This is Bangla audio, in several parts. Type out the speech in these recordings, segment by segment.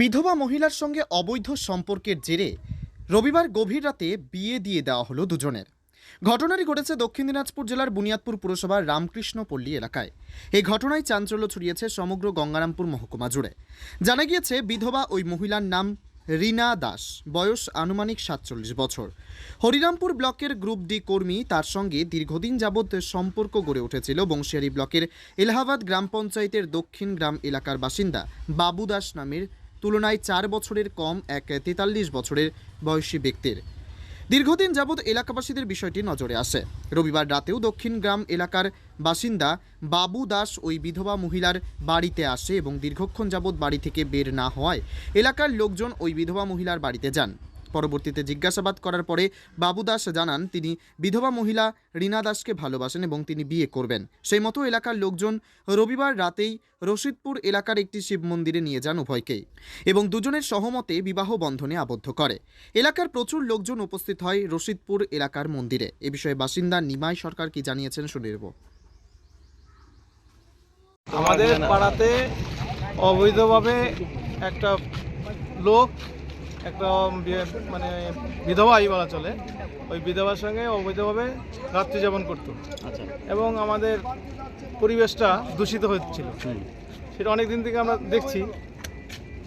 বিধবা মহিলার সঙ্গে অবৈধ সম্পর্কের জেরে রবিবার গভীর রাতে বিয়ে দিয়ে দেওয়া হলো দুজনের। ঘটনাটি ঘটেছে দক্ষিণ দিনাজপুর জেলার বুনিয়াদপুর পুরসভার রামকৃষ্ণপল্লী এলাকায়। এই ঘটনায় চাঞ্চল্য ছড়িয়েছে সমগ্র গঙ্গারামপুর মহকুমা জুড়ে। জানা গিয়েছে, বিধবা ওই মহিলার নাম রিনা দাস, বয়স আনুমানিক সাতচল্লিশ বছর। হরিরামপুর ব্লকের গ্রুপ ডি কর্মী তার সঙ্গে দীর্ঘদিন যাবৎ সম্পর্ক গড়ে উঠেছিল বংশিয়ারি ব্লকের এলাহাবাদ গ্রাম পঞ্চায়েতের দক্ষিণ গ্রাম এলাকার বাসিন্দা বাবু দাস নামের তুলনায় চার বছরের কম এক তেতাল্লিশ বছরের বয়সী ব্যক্তির। দীর্ঘদিন যাবৎ এলাকাবাসীদের বিষয়টি নজরে আসে। রবিবার রাতেও দক্ষিণ গ্রাম এলাকার বাসিন্দা বাবু দাস ওই বিধবা মহিলার বাড়িতে আসে এবং দীর্ঘক্ষণ যাবৎ বাড়ি থেকে বের না হওয়ায় এলাকার লোকজন ওই বিধবা মহিলার বাড়িতে যান। পরবর্তীতে জিজ্ঞাসাবাদ করার পরে বাবু দাস জানান, তিনি বিধবা মহিলা রীনা দাসকে ভালোবাসেন এবং তিনি বিয়ে করবেন। সেই মতো এলাকার লোকজন রবিবার রাতেই রশিদপুর এলাকার একটি শিব মন্দিরে নিয়ে যান উভয়কেই এবং দুজনের সহমতে বিবাহ বন্ধনে আবদ্ধ করে। এলাকার প্রচুর লোকজন উপস্থিত হয় রশিদপুর এলাকার মন্দিরে। এ বিষয়ে বাসিন্দা নিমাই সরকার কি জানিয়েছেন শুনে নেব। আমাদের পাড়াতে অবৈধভাবে একটা লোক একটা বিয়ে- মানে বিধবাই বলা চলে। ওই বিধবার সঙ্গে অবৈধভাবে রাত্রি যাপন করতো। আচ্ছা। এবং আমাদের পরিবেশটা দূষিত হচ্ছিল। সেটা অনেক দিন থেকে আমরা দেখছি।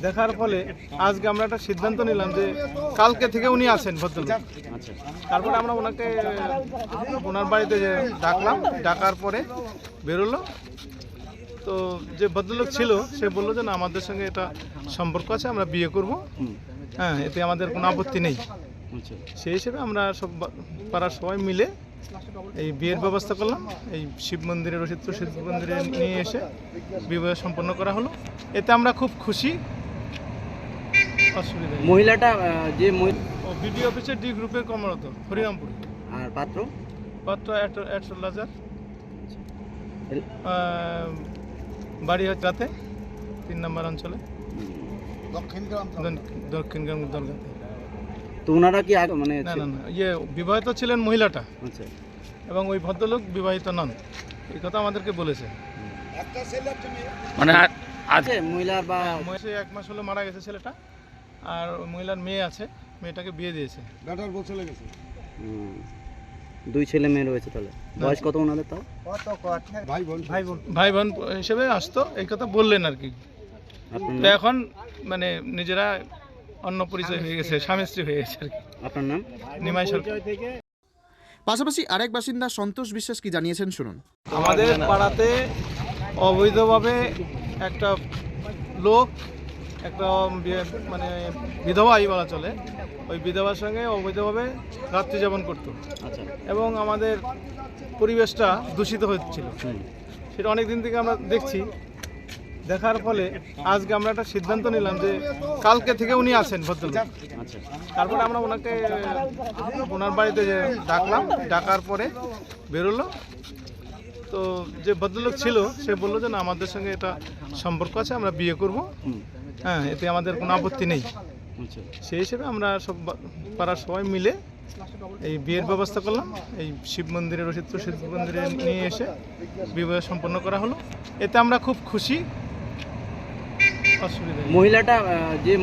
দেখার ফলে আজকে আমরা একটা সিদ্ধান্ত নিলাম যে কালকে থেকে উনি আছেন ভদ্রলোক। আচ্ছা। তারপরে আমরা ওনাকে ওনার বাড়িতে যে ডাকলাম ডাকার পরে বেরোলো। তো যে ভদ্রলোক ছিল সে বলল যে না আমাদের সঙ্গে এটা সম্পর্ক আছে আমরা বিয়ে করব। হ্যাঁ এতে আমাদের কোনো আপত্তি নেই। আচ্ছা। সেই হিসেবে আমরা সব পাড়ার সবাই মিলে এই বিয়ের ব্যবস্থা করলাম। এই শিব মন্দিরে রসিদপুর শিব মন্দিরে নিয়ে এসে বিবাহ সম্পন্ন করা হলো। এতে আমরা খুব খুশি। অসুবিধা মহিলাটা যে বিডি অফিসের ডি গ্রুপে কর্মরত হরিরামপুর। আর পাত্র? পাত্র একশো লাজার। এল- বাড়ি হচ্ছে রাতে তিন নম্বর অঞ্চলে। দক্ষিণ গ্রাম দরগাতে। তো ওনারা কি আগে মানে না না না ইয়ে বিবাহিত ছিলেন মহিলাটা। আচ্ছা। এবং ওই ভদ্রলোক বিবাহিত নন। এই কথা আমাদেরকে বলেছে। মানে আছে মহিলার বা মহিষে এক মাস হলো মারা গেছে ছেলেটা। আর মহিলার মেয়ে আছে মেয়েটাকে বিয়ে দিয়েছে। হুম, দুই ছেলে মেয়ে রয়েছে তাহলে। বয়স কত ওনাদের তাও? ভাই বোন হিসেবে আসতো এই কথা বললেন আর কি। তো এখন মানে নিজেরা অন্য পরিচয় হয়ে গেছে স্বামী স্ত্রী হয়ে গেছে আর কি। আপনার নাম? নিমাই সরকার। পাশাপাশি আরেক বাসিন্দা সন্তোষ বিশ্বাস কি জানিয়েছেন শুনুন। আমাদের পাড়াতে অবৈধভাবে একটা লোক একটা মানে বিধবাই বলা চলে ওই বিধবার সঙ্গে অবৈধভাবে রাত্রি যাপন করতো। আচ্ছা। এবং আমাদের পরিবেশটা দূষিত হচ্ছিল। সেটা অনেক দিন থেকে আমরা দেখছি। দেখার ফলে আজকে আমরা একটা সিদ্ধান্ত নিলাম যে কালকে থেকে উনি আছেন ভদ্রলোক। তারপরে আমরা ওনাকে, ওনার বাড়িতে ডাকলাম, ডাকার পরে বেরোলো। তো যে ভদ্রলোক ছিল, সে বলল যে না, আমাদের সঙ্গে এটা সম্পর্ক আছে, আমরা বিয়ে করব। হ্যাঁ এতে আমাদের কোনো আপত্তি নেই। সেই হিসেবে আমরা সব পাড়ার সবাই মিলে এই বিয়ের ব্যবস্থা করলাম। এই শিব মন্দিরে রসিদপুর শিব মন্দিরে নিয়ে এসে বিবাহ সম্পন্ন করা হলো। এতে আমরা খুব খুশি। অসুবিধা। মহিলাটা যে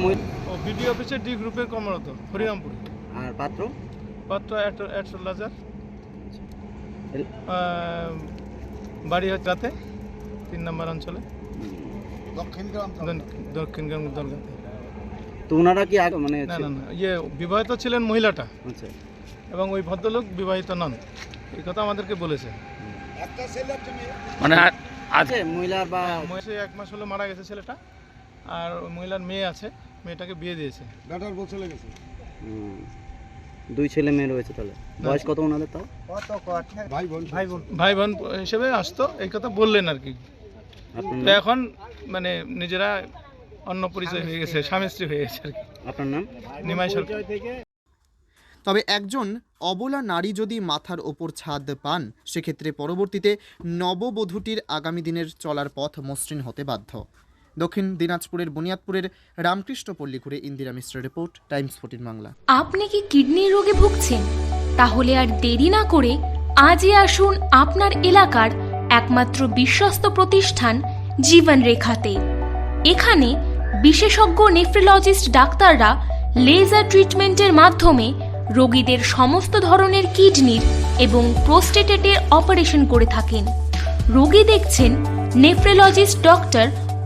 বিডি অফিসের ডি গ্রুপে কর্মরত হরিরামপুর। আর পাত্র? পাত্র একশো লাজার বাড়ি হচ্ছে রাতে তিন নম্বর অঞ্চলে। দক্ষিণ গ্রাম দরগাতে। তো ওনারা কি আগে মানে না না না ইয়ে বিবাহিত ছিলেন মহিলাটা। আচ্ছা। এবং ওই ভদ্রলোক বিবাহিত নন। এই কথা আমাদেরকে বলেছে। মানে আছে মহিলা বা এক মাস হলো মারা গেছে ছেলেটা। আর মহিলার মেয়ে আছে মেয়েটাকে বিয়ে দিয়েছে। হুম, দুই ছেলে মেয়ে রয়েছে তাহলে। বয়স কত ওনাদের তাও? ভাই বোন ভাই বোন হিসেবে আসতো এই কথা বললেন আর কি। তো এখন মানে নিজেরা অন্য পরিচয় হয়ে গেছে স্বামী স্ত্রী হয়ে গেছে আর কি। আপনার নাম? নিমাই সরকার। তবে একজন অবলা নারী যদি মাথার ওপর ছাদ পান সেক্ষেত্রে পরবর্তীতে নববধূটির আগামী দিনের চলার পথ মসৃণ হতে বাধ্য। দক্ষিণ দিনাজপুরের বুনিয়াদপুরের রামকৃষ্ণ পল্লী ঘুরে Indira Mishra report, Times fourteen Bangla. আপনি কি কিডনির রোগে ভুগছেন? তাহলে আর দেরি না করে আজই আসুন আপনার এলাকার একমাত্র বিশ্বস্ত প্রতিষ্ঠান জীবন রেখাতে এখানে বিশেষজ্ঞ নেফ্রোলজিস্ট ডাক্তাররা লেজার ট্রিটমেন্টের মাধ্যমে রোগীদের সমস্ত ধরনের কিডনির এবং প্রোস্টেটেটের অপারেশন করে থাকেন। রোগী দেখছেন nephrologist doctor